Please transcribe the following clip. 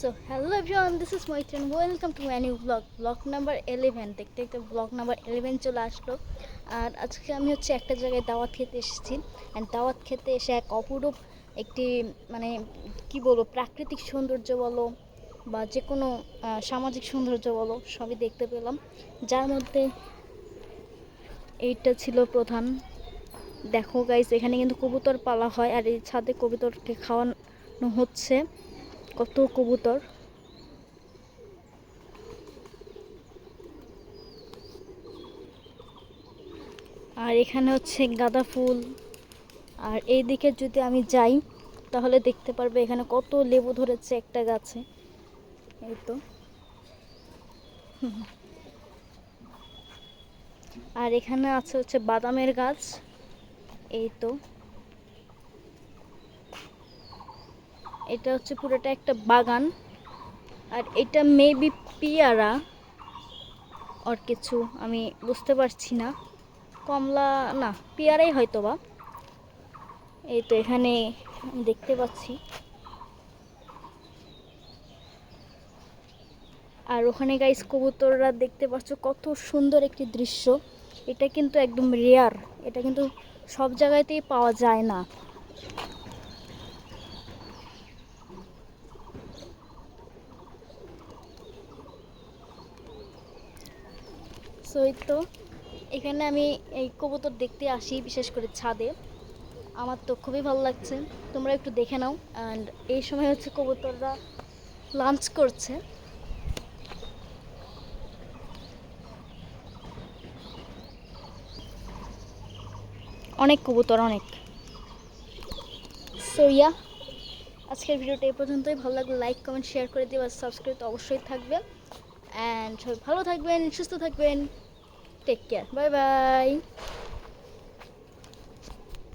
So hello everyone this is মৈত্রেন welcome to my new blog blog number eleven দেখতে দেখতে blog number eleven চলে আসলো। আর আজকে আমি হচ্ছে একটা জায়গায় দাওয়াত খেতে এসেছি। অ্যান্ড দাওয়াত খেতে এসে এক অপরূপ একটি মানে কি বলব, প্রাকৃতিক সৌন্দর্য বলো বা যে কোনো সামাজিক সৌন্দর্য বলো, সবই দেখতে পেলাম। যার মধ্যে এইটা ছিল প্রধান। দেখো গাইস এখানে কিন্তু কবুতর পালা হয় আর এই ছাদে কবুতরকে খাওয়ানো হচ্ছে। কত কবুতর? আর এখানে হচ্ছে গাঁদা ফুল। আর এই দিকে যদি আমি যাই, তাহলে দেখতে পারবে এখানে কত লেবু ধরেছে একটা গাছে। এই তো। আর এখানে আছে হচ্ছে বাদামের গাছ। এই তো। এটা হচ্ছে পুরোটা একটা বাগান। আর এটা মেবি পিয়ারা আর কিছু, আমি বুঝতে পারছি না। কমলা, না, পিয়ারাই হয়তো বা এই তো এখানে দেখতে পাচ্ছি। আর ওখানে গাইস কবুতররা দেখতে পাচ্ছ কত সুন্দর একটি দৃশ্য। এটা কিন্তু একদম রেয়ার এটা কিন্তু সব জায়গাতেই পাওয়া যায় না। সো এই তো এখানে আমি এই কবুতর দেখতে আসি, বিশেষ করে ছাদে। আমার তো খুবই ভালো লাগছে। তোমরা একটু দেখে নাও। অ্যান্ড এই সময় হচ্ছে কবুতররা লাঞ্চ করছে। অনেক কবুতর, অনেক। সো ইয়া আজকের ভিডিওটা এই পর্যন্তই। ভালো লাগলে লাইক কমেন্ট শেয়ার করে দিও আর সাবস্ক্রাইব তো অবশ্যই থাকবে। অ্যান্ড সবাই ভালো থাকবেন, সুস্থ থাকবেন। Take care bye bye